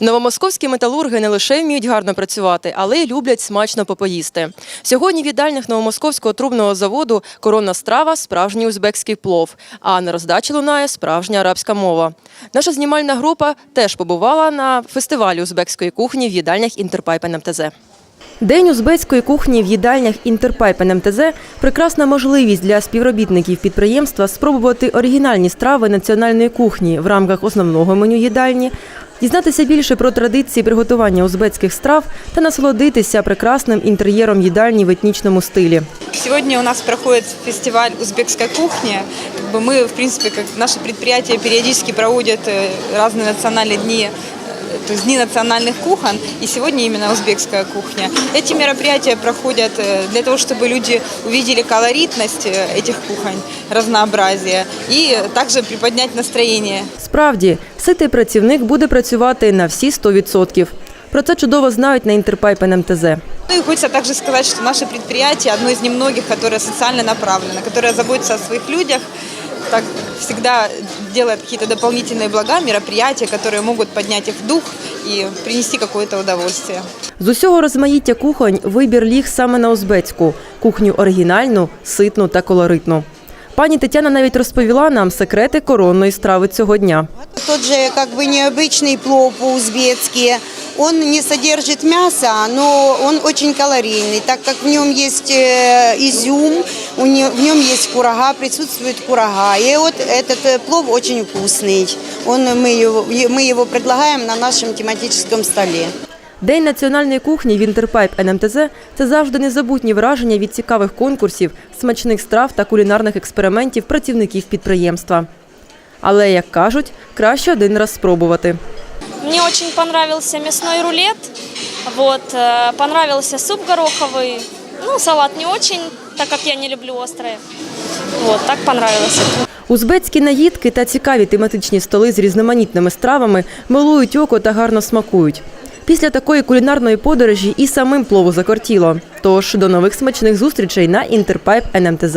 Новомосковські металурги не лише вміють гарно працювати, але й люблять смачно попоїсти. Сьогодні в їдальнях Новомосковського трубного заводу коронна страва справжній узбекський плов, а на роздачі лунає справжня арабська мова. Наша знімальна група теж побувала на фестивалі узбекської кухні в їдальнях Інтерпайп НМТЗ. День узбецької кухні в їдальнях Інтерпайп НМТЗ – прекрасна можливість для співробітників підприємства спробувати оригінальні страви національної кухні в рамках основного меню їдальні, дізнатися більше про традиції приготування узбецьких страв та насолодитися прекрасним інтер'єром їдальні в етнічному стилі. Сегодня у нас проходит фестиваль узбекской кухни. Как бы мы, в принципе, как наше предприятие периодически проводят э, разные национальные дни, э, то есть дни национальных кухон, и сегодня именно узбекская кухня. Эти мероприятия проходят э, для того, чтобы люди увидели колоритность э, этих кухонь, разнообразие, и также приподнять настроение Справді, ситий працівник буде працювати на всі 100%. Про це чудово знають на Інтерпайп НМТЗ. Ну и хочется также сказать, что наше предприятие одно из немногих, которое социально направлено, которое заботится о своих людях, так всегда делает какие-то дополнительные блага, мероприятия, которые могут поднять их дух и принести какое-то удовольствие. З усього розмаїття кухонь вибір ліг саме на узбецьку кухню оригінальну, ситну та колоритну. Пані Тетяна навіть розповіла нам секрети коронної страви цього дня. Тот же как бы необычный плов по-узбецки. Он не содержит мяса, но он очень калорийный, так как в нем есть э, изюм, у не- в нем есть курага, присутствует курага. И вот этот э, плов очень вкусный. Он, мы, его, мы его предлагаем на нашем тематическом столе. День національної кухні в Інтерпайп НМТЗ – це завжди незабутні враження від цікавих конкурсів, смачних страв та кулінарних експериментів працівників підприємства. Але, як кажуть, краще один раз спробувати. Мне очень понравился мясной рулет, вот, э, понравился суп гороховый, ну, салат не очень, так как я не люблю острое. Вот, так понравилось. Узбецькі наїдки та цікаві тематичні столи з різноманітними стравами милують око та гарно смакують. Після такої кулінарної подорожі і самим плову закортіло. Тож до нових смачних зустрічей на Інтерпайп НМТЗ.